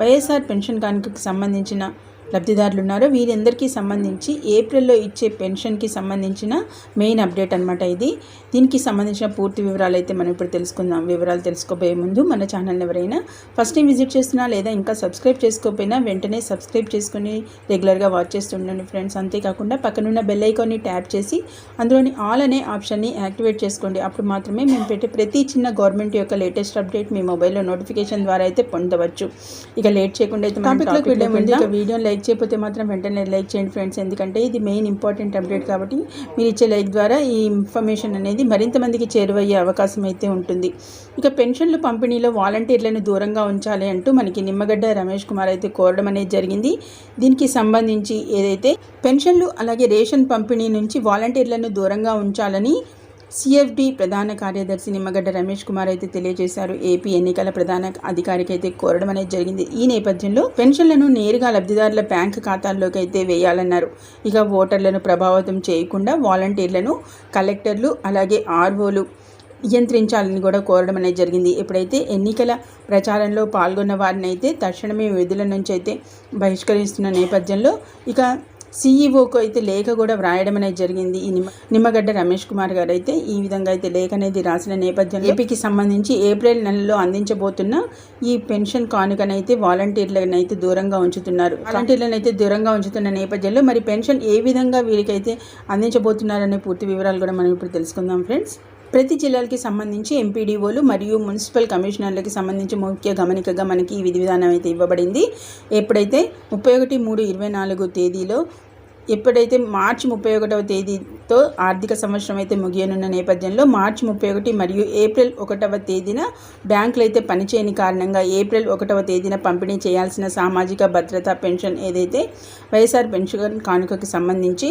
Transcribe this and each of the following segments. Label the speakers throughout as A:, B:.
A: YSR pension కానుకకు సంబంధించిన లబ్ధిదారులు ఉన్నారో వీరందరికీ సంబంధించి ఏప్రిల్లో ఇచ్చే పెన్షన్కి సంబంధించిన మెయిన్ అప్డేట్ అనమాట ఇది. దీనికి సంబంధించిన పూర్తి వివరాలు అయితే మనం ఇప్పుడు తెలుసుకుందాం. వివరాలు తెలుసుకోబోయే ముందు మన ఛానల్ని ఎవరైనా ఫస్ట్ టైం విజిట్ చేస్తున్నా లేదా ఇంకా సబ్స్క్రైబ్ చేసుకోకపోయినా వెంటనే సబ్స్క్రైబ్ చేసుకుని రెగ్యులర్గా వాచ్ చేస్తుండండి ఫ్రెండ్స్. అంతేకాకుండా పక్కనున్న బెల్ ఐకాన్ని ట్యాప్ చేసి అందులోని ఆల్ అనే ఆప్షన్ని యాక్టివేట్ చేసుకోండి. అప్పుడు మాత్రమే మేము పెట్టే ప్రతి చిన్న గవర్నమెంట్ యొక్క లేటెస్ట్ అప్డేట్ మీ మొబైల్లో నోటిఫికేషన్ ద్వారా అయితే పొందవచ్చు. ఇక లేట్ చేయకుండా అయితే వీడియోని లైక్ చేయకపోతే మాత్రం వెంటనే లైక్ చేయండి ఫ్రెండ్స్. ఎందుకంటే ఇది మెయిన్ ఇంపార్టెంట్ అప్డేట్ కాబట్టి మీరు ఇచ్చే లైక్ ద్వారా ఈ ఇన్ఫర్మేషన్ అనేది మరింత మందికి చేరువయ్యే అవకాశం అయితే ఉంటుంది. ఇక పెన్షన్లు పంపిణీలో వాలంటీర్లను దూరంగా ఉంచాలి అంటూ మనకి నిమ్మగడ్డ రమేష్ కుమార్ అయితే కోరడం అనేది జరిగింది. దీనికి సంబంధించి ఏదైతే పెన్షన్లు అలాగే రేషన్ పంపిణీ నుంచి వాలంటీర్లను దూరంగా ఉంచాలని సిఎఫ్డి ప్రధాన కార్యదర్శి నిమ్మగడ్డ రమేష్ కుమార్ అయితే తెలియజేశారు. ఏపీ ఎన్నికల ప్రధాన అధికారికి అయితే కోరడం అనేది జరిగింది. ఈ నేపథ్యంలో పెన్షన్లను నేరుగా లబ్ధిదారుల బ్యాంక్ ఖాతాల్లోకి అయితే వేయాలన్నారు. ఇక ఓటర్లను ప్రభావితం చేయకుండా వాలంటీర్లను కలెక్టర్లు అలాగే ఆర్ఓలు నియంత్రించాలని కూడా కోరడం అనేది జరిగింది. ఎప్పుడైతే ఎన్నికల ప్రచారంలో పాల్గొన్న వారిని అయితే తక్షణమే విధుల నుంచి అయితే బహిష్కరిస్తున్న నేపథ్యంలో ఇక సీఈఓకు అయితే లేఖ కూడా వ్రాయడం అనేది జరిగింది. ఈ నిమ్మ నిమ్మగడ్డ రమేష్ కుమార్ గారు అయితే ఈ విధంగా అయితే లేఖ అనేది రాసిన నేపథ్యంలో ఏపీకి సంబంధించి ఏప్రిల్ నెలలో అందించబోతున్న ఈ పెన్షన్ కానుకనైతే వాలంటీర్లను అయితే దూరంగా ఉంచుతున్నారు. వాలంటీర్లను అయితే దూరంగా ఉంచుతున్న నేపథ్యంలో మరి పెన్షన్ ఏ విధంగా వీరికైతే అందించబోతున్నారనే పూర్తి వివరాలు కూడా మనం ఇప్పుడు తెలుసుకుందాం ఫ్రెండ్స్. ప్రతి జిల్లాలకి సంబంధించి ఎంపీడీఓలు మరియు మున్సిపల్ కమిషనర్లకి సంబంధించి ముఖ్య గమనికగా మనకి ఈ విధి విధానం అయితే ఇవ్వబడింది. ఎప్పుడైతే ముప్పై ఒకటి మూడు ఇరవై నాలుగు తేదీలో ఎప్పుడైతే మార్చి ముప్పై ఒకటవ తేదీతో ఆర్థిక సంవత్సరం అయితే ముగియనున్న నేపథ్యంలో మార్చి ముప్పై ఒకటి మరియు ఏప్రిల్ ఒకటవ తేదీన బ్యాంకులు అయితే పనిచేయని కారణంగా ఏప్రిల్ ఒకటవ తేదీన పంపిణీ చేయాల్సిన సామాజిక భద్రత పెన్షన్ ఏదైతే వైఎస్ఆర్ పెన్షన్ కానుకకి సంబంధించి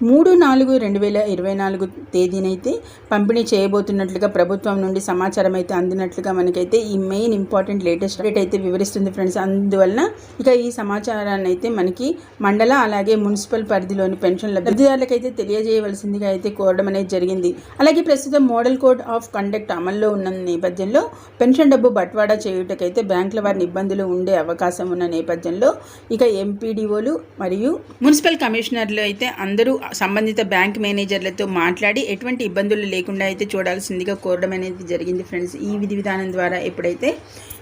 A: మూడు నాలుగు రెండు వేల ఇరవై నాలుగు తేదీనైతే పంపిణీ చేయబోతున్నట్లుగా ప్రభుత్వం నుండి సమాచారం అయితే అందినట్లుగా మనకైతే ఈ మెయిన్ ఇంపార్టెంట్ లేటెస్ట్ అప్డేట్ అయితే వివరిస్తుంది ఫ్రెండ్స్. అందువలన ఇక ఈ సమాచారాన్ని అయితే మనకి మండల అలాగే మున్సిపల్ పరిధిలోని పెన్షన్ లబ్ధిదారులకైతే తెలియజేయవలసిందిగా అయితే కోరడం అనేది జరిగింది. అలాగే ప్రస్తుతం మోడల్ కోడ్ ఆఫ్ కండక్ట్ అమల్లో ఉన్న నేపథ్యంలో పెన్షన్ డబ్బు బట్వాడా చేయుటకైతే బ్యాంకుల వారిని ఇబ్బందులు ఉండే అవకాశం ఉన్న నేపథ్యంలో ఇక ఎంపీడీఓలు మరియు మున్సిపల్ కమిషనర్లు అయితే అందరూ సంబంధిత బ్యాంక్ మేనేజర్లతో మాట్లాడి ఎటువంటి ఇబ్బందులు లేకుండా అయితే చూడాల్సిందిగా కోరడం అనేది జరిగింది ఫ్రెండ్స్. ఈ విధి విధానం ద్వారా ఎప్పుడైతే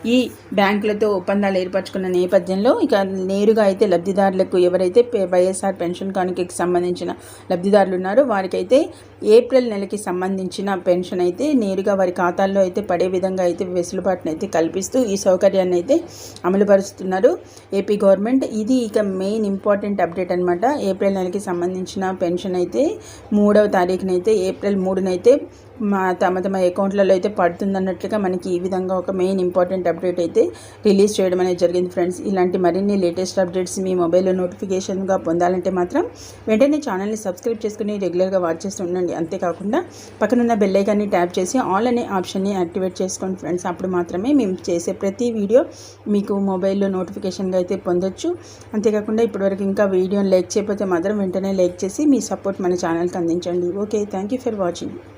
A: ఈ బ్యాంకులతో ఒప్పందాలు ఏర్పరచుకున్న నేపథ్యంలో ఇక నేరుగా అయితే లబ్ధిదారులకు ఎవరైతే వైఎస్ఆర్ పెన్షన్ కానుకకి సంబంధించిన లబ్ధిదారులు ఉన్నారో వారికైతే ఏప్రిల్ నెలకి సంబంధించిన పెన్షన్ అయితే నేరుగా వారి ఖాతాల్లో అయితే పడే విధంగా అయితే వెసులుబాటును అయితే కల్పిస్తూ ఈ సౌకర్యాన్ని అయితే అమలుపరుస్తున్నారు ఏపీ గవర్నమెంట్. ఇది ఇక మెయిన్ ఇంపార్టెంట్ అప్డేట్ అనమాట ఏప్రిల్ నెలకి సంబంధించిన పెన్షన్ అయితే మూడవ తారీఖునైతే ఏప్రిల్ మూడునైతే మా తమ తమ అకౌంట్లలో అయితే పడుతుందన్నట్లుగా మనకి ఈ విధంగా ఒక మెయిన్ ఇంపార్టెంట్ అప్డేట్ అయితే రిలీజ్ చేయడం అనేది జరిగింది ఫ్రెండ్స్. ఇలాంటి మరిన్ని లేటెస్ట్ అప్డేట్స్ మీ మొబైల్లో నోటిఫికేషన్గా పొందాలంటే మాత్రం వెంటనే ఛానల్ని సబ్స్క్రైబ్ చేసుకుని రెగ్యులర్గా వాచ్ చేస్తూ ఉండండి. అంతేకాకుండా పక్కనున్న బెల్లైకాన్ని ట్యాప్ చేసి ఆల్ అనే ఆప్షన్ని యాక్టివేట్ చేసుకోండి ఫ్రెండ్స్. అప్పుడు మాత్రమే మేము చేసే ప్రతి వీడియో మీకు మొబైల్లో నోటిఫికేషన్గా అయితే పొందొచ్చు. అంతేకాకుండా ఇప్పటివరకు ఇంకా వీడియోని లైక్ చేయకపోతే మాత్రం వెంటనే లైక్ చేసి మీ సపోర్ట్ మన ఛానల్కి అందించండి. Okay thank you for watching.